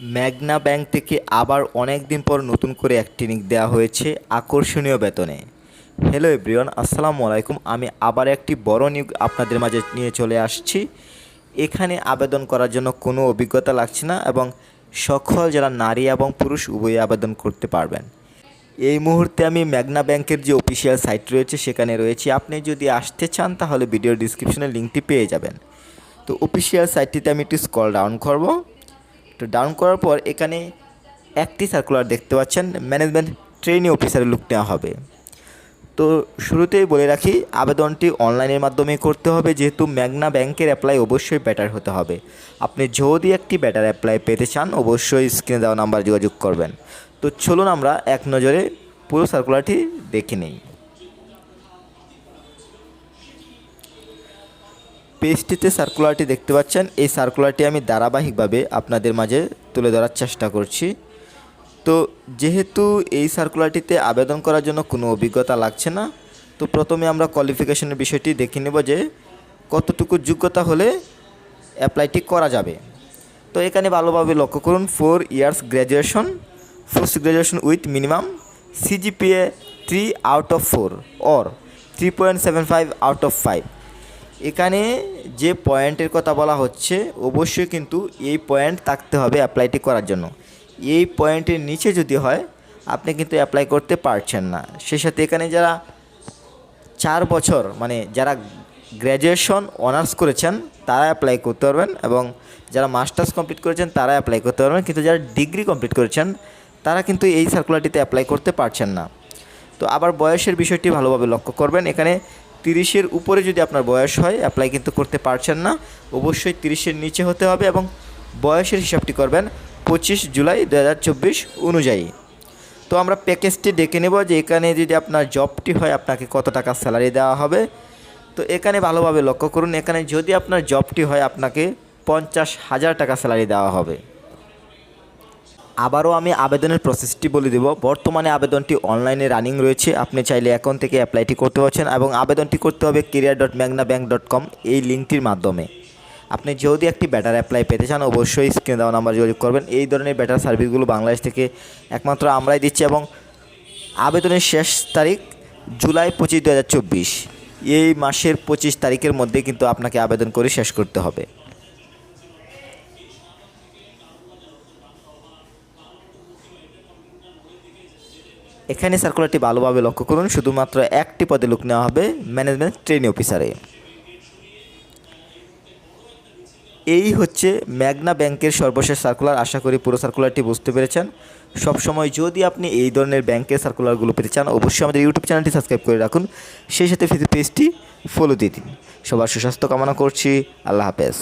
Magna bank থেকে আবার অনেক দিন পর নতুন করে একটি নিক দেওয়া হয়েছে আকর্ষণীয় বেতনে। হ্যালো এভরিওয়ান আসসালামু আলাইকুম। আমি আবার একটি বড় নিয়োগ আপনাদের মাঝে নিয়ে চলে আসছি। এখানে আবেদন করার জন্য কোনো অভিজ্ঞতা লাগছে না এবং সকল যারা নারী এবং পুরুষ উভয়ই আবেদন করতে পারবেন। এই মুহূর্তে আমি ম্যাগনা ব্যাংকের যে অফিসিয়াল সাইট রয়েছে সেখানে রয়েছি। আপনি যদি আসতে চান তাহলে ভিডিও ডিসক্রিপশনে লিঙ্কটি পেয়ে যাবেন। তো অফিসিয়াল সাইটটিতে আমি একটু স্কল ডাউন করব। তো ডাউন করার পর এখানে একটি সার্কুলার দেখতে পাচ্ছেন ম্যানেজমেন্ট ট্রেনিং অফিসারের লুক নেওয়া হবে। তো শুরুতেই বলে রাখি, আবেদনটি অনলাইনের মাধ্যমে করতে হবে, যেহেতু ম্যাগনা ব্যাংকের অ্যাপ্লাই অবশ্যই বেটার হতে হবে। আপনি যদি একটি বেটার অ্যাপ্লাই পেতে চান, অবশ্যই স্ক্রিনে দেওয়া নাম্বার যোগাযোগ করবেন। তো চলুন আমরা এক নজরে পুরো সার্কুলারটি দেখে নিই। পেজটিতে সার্কুলারটি দেখতে পাচ্ছেন। এই সার্কুলারটি আমি ধারাবাহিকভাবে আপনাদের মাঝে তুলে ধরার চেষ্টা করছি। তো যেহেতু এই সার্কুলারটিতে আবেদন করার জন্য কোনো অভিজ্ঞতা লাগছে না, তো প্রথমে আমরা কোয়ালিফিকেশনের বিষয়টি দেখে নেব যে কতটুকু যোগ্যতা হলে অ্যাপ্লাইটি করা যাবে। তো এখানে ভালোভাবে লক্ষ্য করুন four years graduation post graduation with minimum CGPA three out of four or three point seven five out of five এখানে যে পয়েন্টের কথা বলা হচ্ছে, অবশ্যই কিন্তু এই পয়েন্ট থাকতে হবে অ্যাপ্লাইটি করার জন্য। এই পয়েন্টের নিচে যদি হয়, আপনি কিন্তু অ্যাপ্লাই করতে পারছেন না। সেই সাথে এখানে যারা চার বছর মানে যারা গ্র্যাজুয়েশন অনার্স করেছেন, তারা অ্যাপ্লাই করতে পারবেন এবং যারা মাস্টার্স কমপ্লিট করেছেন, তারা অ্যাপ্লাই করতে পারবেন। কিন্তু যারা ডিগ্রি কমপ্লিট করেছেন, তারা কিন্তু এই সার্কুলারটিতে অ্যাপ্লাই করতে পারছেন না। তো আবার বয়সের বিষয়টি ভালোভাবে লক্ষ্য করবেন। এখানে তিরিশের উপরে যদি আপনার বয়স হয় অ্যাপ্লাই কিন্তু করতে পারছেন না, অবশ্যই তিরিশের নিচে হতে হবে এবং বয়সের হিসাবটি করবেন পঁচিশ জুলাই দু হাজার চব্বিশ অনুযায়ী। তো আমরা প্যাকেজটি দেখে নেব যে এখানে যদি আপনার জবটি হয়, আপনাকে কত টাকা স্যালারি দেওয়া হবে। তো এখানে ভালোভাবে লক্ষ্য করুন, এখানে যদি আপনার জবটি হয়, আপনাকে পঞ্চাশ হাজার টাকা স্যালারি দেওয়া হবে। আবারও আমি আবেদনের প্রসেসটি বলে দেব। বর্তমানে আবেদনটি অনলাইনে রানিং রয়েছে। আপনি চাইলে এখন থেকে অ্যাপ্লাইটি করতে পারছেন এবং আবেদনটি করতে হবে career dot Magna bank dot com এই লিঙ্কটির মাধ্যমে। আপনি যদি একটি ব্যাটার অ্যাপ্লাই পেতে চান, অবশ্যই স্ক্রিনে দেওয়া নাম্বার যোগাযোগ করবেন। এই ধরনের ব্যাটার সার্ভিসগুলো বাংলাদেশ থেকে একমাত্র আমরাই দিচ্ছি এবং আবেদনের শেষ তারিখ জুলাই পঁচিশ দু এই মাসের পঁচিশ তারিখের মধ্যে কিন্তু আপনাকে আবেদন করে শেষ করতে হবে। এখানে সার্কুলারটি ভালোভাবে লক্ষ্য করুন। শুধুমাত্র একটি পদে লোক নেওয়া হবে ম্যানেজমেন্ট ট্রেনিং অফিসারে এই হচ্ছে ম্যাগনা ব্যাংকের সর্বশেষ সার্কুলার আশা করি পুরো সার্কুলারটি বুঝতে পেরেছেন। সবসময় যদি আপনি এই ধরনের ব্যাংকের সার্কুলারগুলো পেতে চান, অবশ্যই আমাদের ইউটিউব চ্যানেলটি সাবস্ক্রাইব করে রাখুন। সেই সাথে ফেসবুক পেজটি ফলো দিয়ে দিন। সবার সুস্বাস্থ্য কামনা করছি। আল্লাহ হাফেজ।